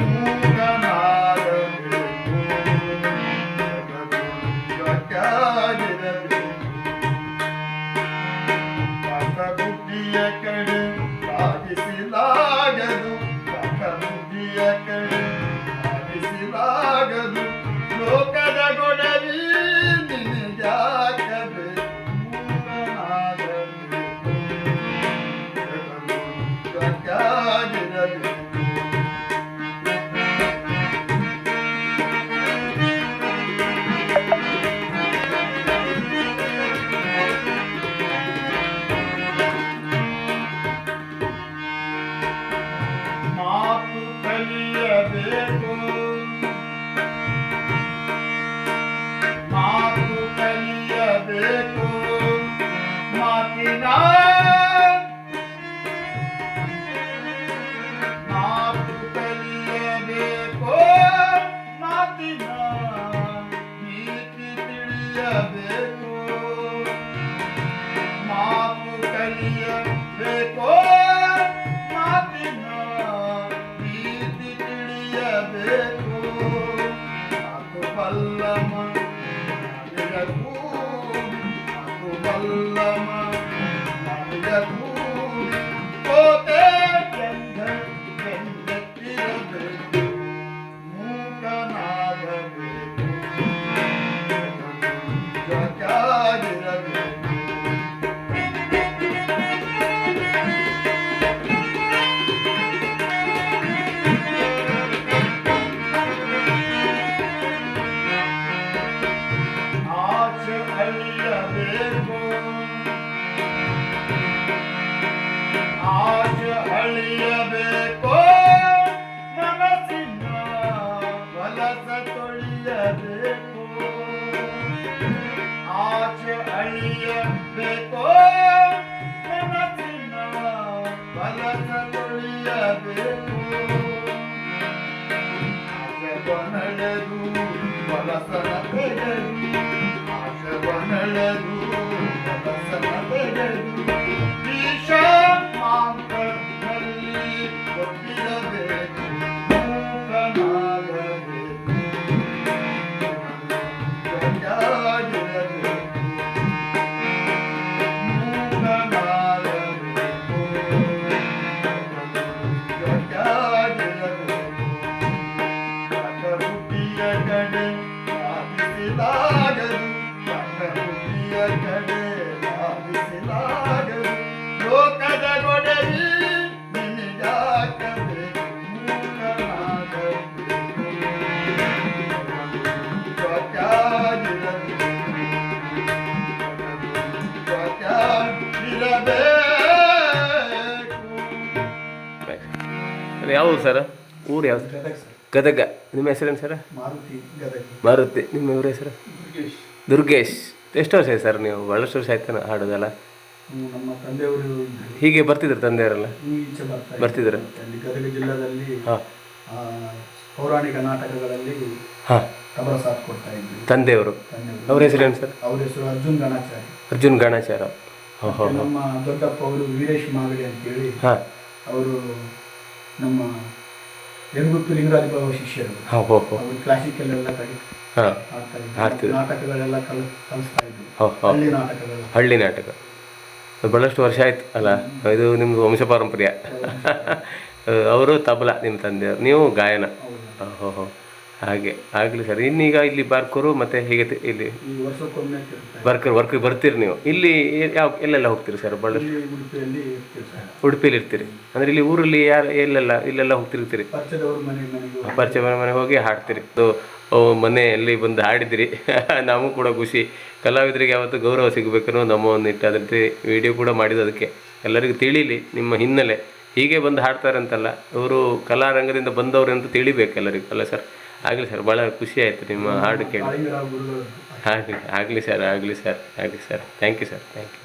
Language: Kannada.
ಮೂಗ ಮಾದಂ ದೋಕದೋ ದಯಕನಾದೆ ಬಿಡು ಪಾತಾ ಗುಡ್ಡಿ ಎಕಡೆ ಕಾದಿसिलाಗೆದು ಪಾತಾ Take Rasta. ಿರಬೇಕು ಅದು ಯಾವ ಊರು ಸರ್? ಊರು ಯಾವ್ದು? ಗದಗ ನಿಮ್ಮ ಹೆಸರೇನು ಸರ್? ಮಾರುತಿ ನಿಮ್ಮ ಊರ ಹೆಸರು? ದುರ್ಗೇಶ್. ದುರ್ಗೇಶ್. ಎಷ್ಟು ವರ್ಷ ಆಯ್ತು ಸರ್ ನೀವು? ಭಾಳಷ್ಟು ವರ್ಷ ಆಯ್ತಾನ ಹಾಡೋದಲ್ಲ. ನಮ್ಮ ತಂದೆಯವರು ಹೀಗೆ ಬರ್ತಿದ್ರು ತಂದೆಯವರೆಲ್ಲ? ಬರ್ತಿದ್ರು. ಗದಗ ಜಿಲ್ಲಾದಲ್ಲಿ ಪೌರಾಣಿಕ ನಾಟಕಗಳಲ್ಲಿ ತಂದೆಯವರು. ಅವ್ರ ಹೆಸರೇನು ಸರ್? ಅವ್ರ ಹೆಸರು ಅರ್ಜುನ್ ಗಣಾಚಾರ್ಯ. ಅರ್ಜುನ್ ಗಣಾಚಾರ ನಮ್ಮ ದೊಡ್ಡಪ್ಪ ಅವರು ವೀರೇಶ್ ಮಾಗಡಿ ಅಂತೇಳಿ. ಹಾಂ. ಅವರು ನಮ್ಮ ಹೆಂಗುತ್ತು ಲಿಂಗರಾಜ ಬಾಬು ಶಿಷ್ಯರು. ಅವರು ಕ್ಲಾಸಿಕಲ್ ಎಲ್ಲ ಕಡೆ. ನಾಟಕಗಳೆಲ್ಲ ಕಲ್ ಕಲಿಸ್ತಾ ಇದ್ರು. ಹಳ್ಳಿ ನಾಟಕಗಳು. ಹಳ್ಳಿ ನಾಟಕ. ಬಹಳಷ್ಟು ವರ್ಷ ಆಯ್ತು. ಅಲ್ಲ ಇದು ನಿಮ್ಮದು ವಂಶ ಪಾರಂಪರ್ಯ ಅವರು ತಬಲ ನಿಮ್ಮ ತಂದೆಯವರು. ನೀವು ಗಾಯನ. ಹೋ ಹೋ. ಹಾಗೆ ಆಗಲಿ ಸರ್. ಇನ್ನೀಗ ಇಲ್ಲಿ ಬಾರ್ಕೂರು ಮತ್ತು ಹೀಗೆ ತಿ- ಇಲ್ಲಿ ಈ ವರ್ಷಕ್ಕೊಮ್ಮೆ. ವರ್ಕರ್ ವರ್ಕ್ ಬರ್ತೀರಿ ನೀವು. ಇಲ್ಲಿ ಯಾವ ಎಲ್ಲೆಲ್ಲ ಹೋಗ್ತೀರಿ ಸರ್? ಇಲ್ಲಿ ಉಡುಪಿಯಲ್ಲಿ ಇರ್ತೀವಿ ಸರ್. ಉಡುಪಿಲಿ ಇರ್ತೀರಿ. ಅಂದರೆ ಇಲ್ಲಿ ಊರಲ್ಲಿ ಯಾರು ಎಲ್ಲೆಲ್ಲ ಇಲ್ಲೆಲ್ಲ ಹೋಗ್ತಿರ್ತೀರಿ? ಪರಿಚಯದವ್ರ ಮನೆ ಮನೆಗೆ ಹೋಗಿ ಪರಿಚಯ ಮನೆ ಮನೆ ಹೋಗಿ ಹಾಡ್ತೀರಿ. ಅದು ಓ, ಮನೆಯಲ್ಲಿ ಬಂದು ಹಾಡಿದಿರಿ. ನಮಗೂ ಕೂಡ ಖುಷಿ. ಕಲಾವಿದರಿಗೆ ಯಾವತ್ತು ಗೌರವ ಸಿಗಬೇಕನ್ನೋ ನಮ್ಮ ಒಂದು ಇಟ್ಟು ಅದ್ರ ವಿಡಿಯೋ ಕೂಡ ಮಾಡಿದ ಅದಕ್ಕೆ. ಎಲ್ಲರಿಗೂ ತಿಳಿಲಿ ನಿಮ್ಮ ಹಿನ್ನೆಲೆ. ಹೀಗೆ ಬಂದು ಹಾಡ್ತಾರೆ ಅಂತಲ್ಲ ಇವರು ಕಲಾರಂಗದಿಂದ ಬಂದವರು ಅಂತ ತಿಳಿಬೇಕು ಎಲ್ಲರಿಗೂ ಅಲ್ಲ ಸರ್? ಆಗಲಿ ಸರ್ ಭಾಳ ಖುಷಿ ಆಯಿತು ನಿಮ್ಮ ಹಾಡು ಕೇಳಿ. ಆಗಲಿ ಆಗಲಿ ಸರ್ ಆಗಲಿ ಸರ್ ಆಗಲಿ sir. Thank you sir thank you